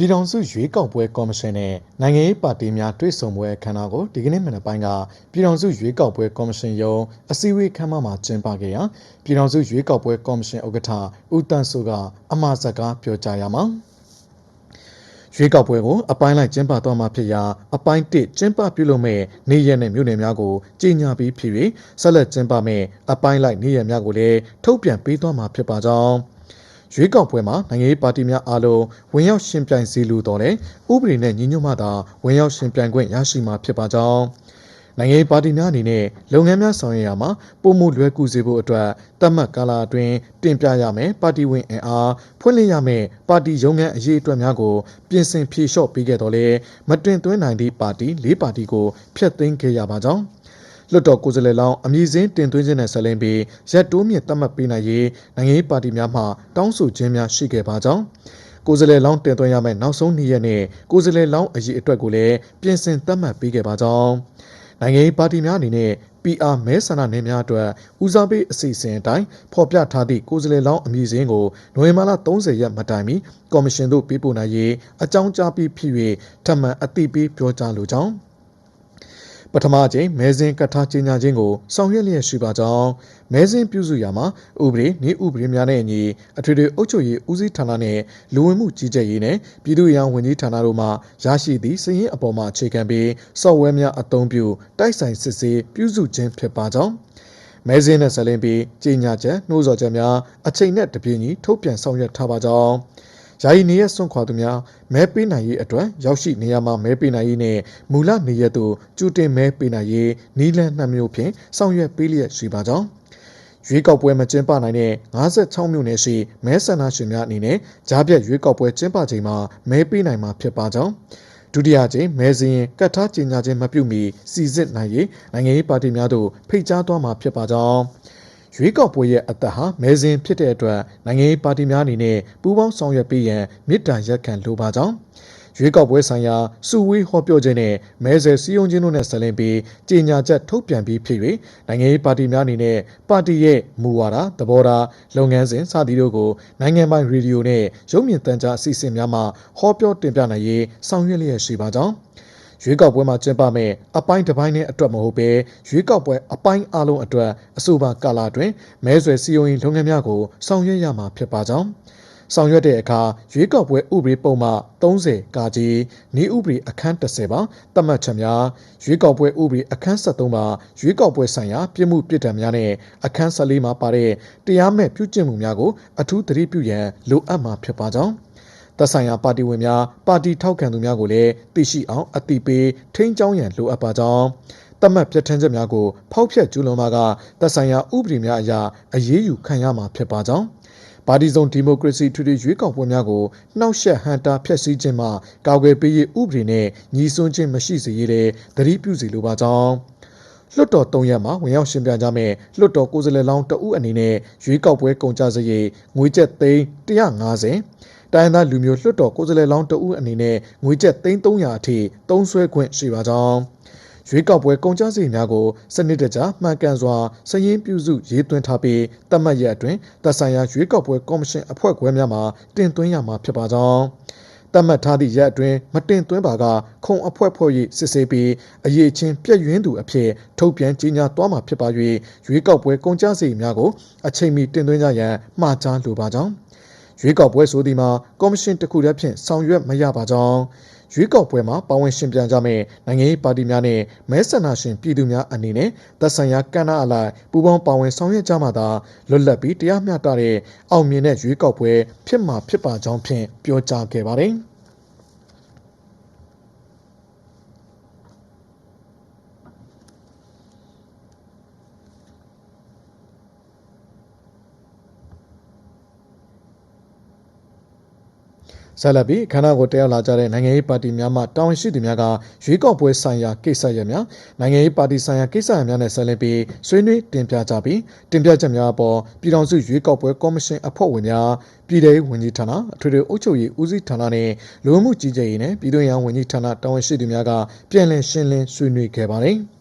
ပြည်ထောင်စုရွေးကောက်ပွဲကော်မရှင်နဲ့နိုင်ငံရေးပါတီများတွဲဆုံပွဲအခမ်းအနားကိုဒီကနေ့မနက်ပိုင်းကပြည်ထောင်စုရွေးကောက်ပွဲကော်မရှင်ရုံးအစည်းအဝေးခန်းမမှာကျင်းပခဲ့ရာပြည်ထောင်စုရွေးကောက်ပွဲကော်မရှင်ဥက္ကဋ္ဌဦးတန်းစိုးကအမှာစကားပြောကြားရမှာရွေးကောက်ပွဲကိုအပိုင်းလိုက်ကျင်းပသွားမှာဖြစ်ရာအပိုင်း1ကျင်းပပြုလုပ်မဲ့နေ့ရက်နဲ့မြို့နယ်များကိုကြီးညာပြီးဖြစ်၍ဆက်လက်ကျင်းပမဲ့အပိုင်းလိုက်နေ့ရက်များကိုလည်းထုတ်ပြန်ပေးသွားမှာဖြစ်ပါကြောင်း ရွေးကောက်ပွဲမှာနိုင်ငံရေးပါတီများအားလုံးဝင်ရောက်ရှင်ပြိုင်စီလူတော်လဲဥပဒေနဲ့ညီညွတ်မှသာဝင်ရောက်ရှင်ပြိုင်ခွင့်ရရှိမှာဖြစ်ပါကြောင်းနိုင်ငံရေးပါတီများအနေနဲ့လုပ်ငန်းများဆောင်ရွက်ရမှာပုံမှုလွယ်ကူစေဖို့အတွက်တတ်မှတ်ကာလအတွင်းတင်ပြရမယ်ပါတီဝင်အင်အားဖွင့်လှစ်ရမယ်ပါတီရုံးခန်းအရေးအတွက်များကိုပြင်ဆင်ဖြေလျှော့ပေးခဲ့တော်လဲမတင်သွင်းနိုင်သည့်ပါတီ၄ပါတီကိုဖျက်သိမ်းခဲ့ရပါကြောင်း လွတ်တော်ကိုယ်စားလှယ်လောင်းအမည်စင်းတင်သွင်းခြင်းနဲ့ဆက်လင်းပြီးရက်တိုးမြင့်သတ်မှတ်ပေးနိုင်ရေးနိုင်ငံရေးပါတီများမှတောင်းဆိုခြင်းများရှိခဲ့ပါကြောင်းကိုယ်စားလှယ်လောင်းတင်သွင်းရမယ့်နောက်ဆုံးနေ့ရက်နဲ့ကိုယ်စားလှယ်လောင်းအရေးအတွက်ကိုလည်းပြင်ဆင်သတ်မှတ်ပေးခဲ့ပါကြောင်းနိုင်ငံရေးပါတီများအနေနဲ့ PR မဲဆန္ဒနယ်များအတွက်ဦးစားပေးအစီအစဉ်အတိုင်းဖော်ပြထားသည့်ကိုယ်စားလှယ်လောင်းအမည်စင်းကိုနိုဝင်ဘာလ30ရက်မတိုင်မီကော်မရှင်သို့ပေးပို့နိုင်ရေးအကြောင်းကြားပြီးဖြစ်၍ထပ်မံအသိပေးပြောကြားလိုကြောင်း ပထမအကြိမ်မဲစင်းကတ်ထားကြေညာခြင်းကိုဆောင်ရွက်လျက်ရှိပါကြောင်းမဲစင်းပြုစုရာမှာဥပဒေနည်းဥပဒေများနဲ့အညီအထွေထွေအုပ်ချုပ်ရေးဦးစီးဌာနနဲ့လူဝင်မှုကြီးကြပ်ရေးနဲ့ပြည်သူ့ရေးဝန်ကြီးဌာနတို့မှရရှိသည့်စည်ရင်းအပေါ်မှအခြေခံပြီး software များအသုံးပြုတိုက်ဆိုင်စစ်ဆေးပြုစုခြင်းဖြစ်ပါကြောင်းမဲစင်းနဲ့ဆက်လင်းပြီးကြေညာချက်နှိုးဆော်ချက်များအချိန်နဲ့တပြေးညီထုတ်ပြန်ဆောင်ရွက်ထားပါကြောင်း ယာယီနေရဆွန့်ခွာသူများမဲပေးနိုင်ရေးအတွက်ရောက်ရှိနေရမှာမဲပေးနိုင်ရေးနဲ့မူလနေရသို့ကျူတင်မဲပေးနိုင်ရေးနီးလန်းနှမျိုးဖြင့်ဆောင်ရွက်ပေးလျက်ရှိပါကြောင်းရွေးကောက်ပွဲမကျင်းပနိုင်တဲ့56မြို့နယ်ရှိမဲဆန္ဒရှင်များအနေနဲ့ကြားပြတ်ရွေးကောက်ပွဲကျင်းပချိန်မှာမဲပေးနိုင်မှာဖြစ်ပါကြောင်းဒုတိယကြိမ်မဲစရင်ကတ်ထားကြေညာခြင်းမပြုမီစီစစ်နိုင်ရေးနိုင်ငံရေးပါတီများသို့ဖိတ်ကြားသွားမှာဖြစ်ပါကြောင်း ရွေးကောက်ပွဲရဲ့အသက်ဟာမဲစင်ဖြစ်တဲ့အတွက်နိုင်ငံရေးပါတီများအနေနဲ့ပူးပေါင်းဆောင်ရွက်ပေးရန်မြစ်တာရက်ခံလိုပါကြောင်းရွေးကောက်ပွဲဆိုင်ရာစုဝေးဟောပြောခြင်းနဲ့မဲဆယ်စည်းရုံးခြင်းတို့နဲ့ဆက်လင်းပြီးကြေညာချက်ထုတ်ပြန်ပြီးဖြစ်၍နိုင်ငံရေးပါတီများအနေနဲ့ပါတီရဲ့မူဝါဒသဘောထားလုပ်ငန်းစဉ်စသည်တို့ကိုနိုင်ငံပိုင်ရေဒီယိုနဲ့ရုပ်မြင်သံကြားအစီအစဉ်များမှဟောပြောတင်ပြနိုင်ရေးဆောင်ရွက်လျက်ရှိပါကြောင်း ရွေးကောက်ပွဲမှာကျင်းပမဲ့အပိုင်းတစ်ပိုင်းနဲ့အတွက်မဟုတ်ဘဲရွေးကောက်ပွဲအပိုင်းအလုံးအတွက်အဆိုပါကာလအတွင်းမဲဆွယ်စည်းရုံးရေးလုပ်ငန်းများကိုဆောင်ရွက်ရမှာဖြစ်ပါကြောင်းဆောင်ရွက်တဲ့အခါရွေးကောက်ပွဲဥပဒေပုံမှ30ကာကြီးဤဥပဒေအခန်း30ပါတတ်မှတ်ချက်များရွေးကောက်ပွဲဥပဒေအခန်း73ပါရွေးကောက်ပွဲဆိုင်ရာပြည်မှုပြည်တံများနဲ့အခန်း14မှာပါတဲ့တရားမဲ့ပြုကျင့်မှုများကိုအထူးသတိပြုရန်လိုအပ်မှာဖြစ်ပါကြောင်း သက်ဆိုင်ရာပါတီဝင်များပါတီထောက်ခံသူများကိုလည်းသိရှိအောင်အတိပေးထိန်းကျောင်းရန်လိုအပ်ပါကြောင်းတတ်မှတ်ပြဋ္ဌာန်းချက်များကိုဖောက်ဖျက်ကျူးလွန်မှာကသက်ဆိုင်ရာဥပဒေများအရာအရေးယူခံရမှာဖြစ်ပါကြောင်းပါတီစုံဒီမိုကရေစီထွေထွေရွေးကောက်ပွဲများကိုနှောက်ယှက်ဟန်တာဖျက်ဆီးခြင်းမှကာကွယ်ပေးရေးဥပဒေနဲ့ညီစွန်းခြင်းမရှိစေရတဲ့သတိပြုစီလိုပါကြောင်းလွတ်တော်၃ရက်မှာဝင်ရောက်ရှင်ပြကြမဲ့လွတ်တော်ကိုယ်စားလှယ်လောင်းတဦးအနေနဲ့ရွေးကောက်ပွဲကုန်ကြစရိတ်ငွေကျပ်သိန်း150 တိုင်းသားလူမျိုးလွှတ်တော်ကိုယ်စားလှယ်လောင်းတဦးအနေနဲ့ငွေကျပ်300အထိသုံးစွဲခွင့်ရှိပါကြောင်းရွေးကောက်ပွဲကုန်ကျစရိတ်များကိုစနစ်တကျမှန်ကန်စွာစည်ရင်းပြုစုရေးသွင်းထားပြီးတတ်မှတ်ရက်အတွင်းသက်ဆိုင်ရာရွေးကောက်ပွဲကော်မရှင်အဖွဲ့ခွဲများမှတင်သွင်းရမှာဖြစ်ပါကြောင်းတတ်မှတ်ထားသည့်ရက်အတွင်းမတင်သွင်းပါကခုံအဖွဲ့ဖွဲ့၍စစ်ဆေးပြီးအရေးချင်းပြည့်ရင်းသူအဖြစ်ထုတ်ပြန်ကြေညာသွားမှာဖြစ်ပါ၍ရွေးကောက်ပွဲကုန်ကျစရိတ်များကိုအချိန်မီတင်သွင်းကြရန်မှာကြားလိုပါကြောင်း ရွေးကောက်ပွဲဆိုသည်မှာကော်မရှင်တစ်ခုတည်းဖြင့်ဆောင်ရွက်မရပါကြောင်းရွေးကောက်ပွဲမှာပါဝင်ရှင်ပြန်ကြမယ့်နိုင်ငံရေးပါတီများနဲ့မဲဆန္ဒရှင်ပြည်သူများအနေနဲ့သက်ဆိုင်ရာကဏ္ဍအလိုက်ပူးပေါင်းပါဝင်ဆောင်ရွက်ကြမှာသာလွတ်လပ်ပြီးတရားမျှတတဲ့အောင်မြင်တဲ့ရွေးကောက်ပွဲဖြစ်မှာဖြစ်ပါကြောင်းဖြင့်ပြောကြားခဲ့ပါတယ်။ ဆက်လက်ပြီးခန္ဓာကိုတက်ရောက်လာကြတဲ့နိုင်ငံရေးပါတီများမှတာဝန်ရှိသူများကရွေးကောက်ပွဲဆိုင်ရာကိစ္စရပ်များနိုင်ငံရေးပါတီဆိုင်ရာကိစ္စရပ်များနဲ့ဆက်လက်ပြီးဆွေးနွေးတင်ပြကြပြီးတင်ပြချက်များအပေါ်ပြည်ထောင်စုရွေးကောက်ပွဲကော်မရှင်အဖွဲ့ဝင်များပြည်ထောင်ဝန်ကြီးဌာနအထွေထွေအုပ်ချုပ်ရေးဦးစီးဌာနနဲ့လူမှုကြီးကြပ်ရေးနဲ့ပြည်ထောင်ရေးဝန်ကြီးဌာနတာဝန်ရှိသူများကပြန်လည်ရှင်းလင်းဆွေးနွေးခဲ့ပါတယ်။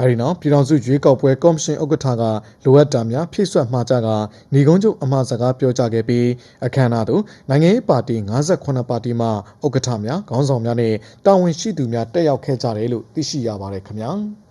အဲဒီနောက်ပြည်ထောင်စုရွေးကောက်ပွဲကော်မရှင်ဥက္ကဋ္ဌကလိုအပ်တာများဖြည့်ဆွတ်မှာကြကညီကုန်းချုပ်အမှားစကားပြောကြားခဲ့ပြီးအခမ်းအနားသို့နိုင်ငံရေးပါတီ58ပါတီမှဥက္ကဋ္ဌများခေါင်းဆောင်များနဲ့တာဝန်ရှိသူများတက်ရောက်ခဲ့ကြတယ်လို့သိရှိရပါတယ်ခင်ဗျာ။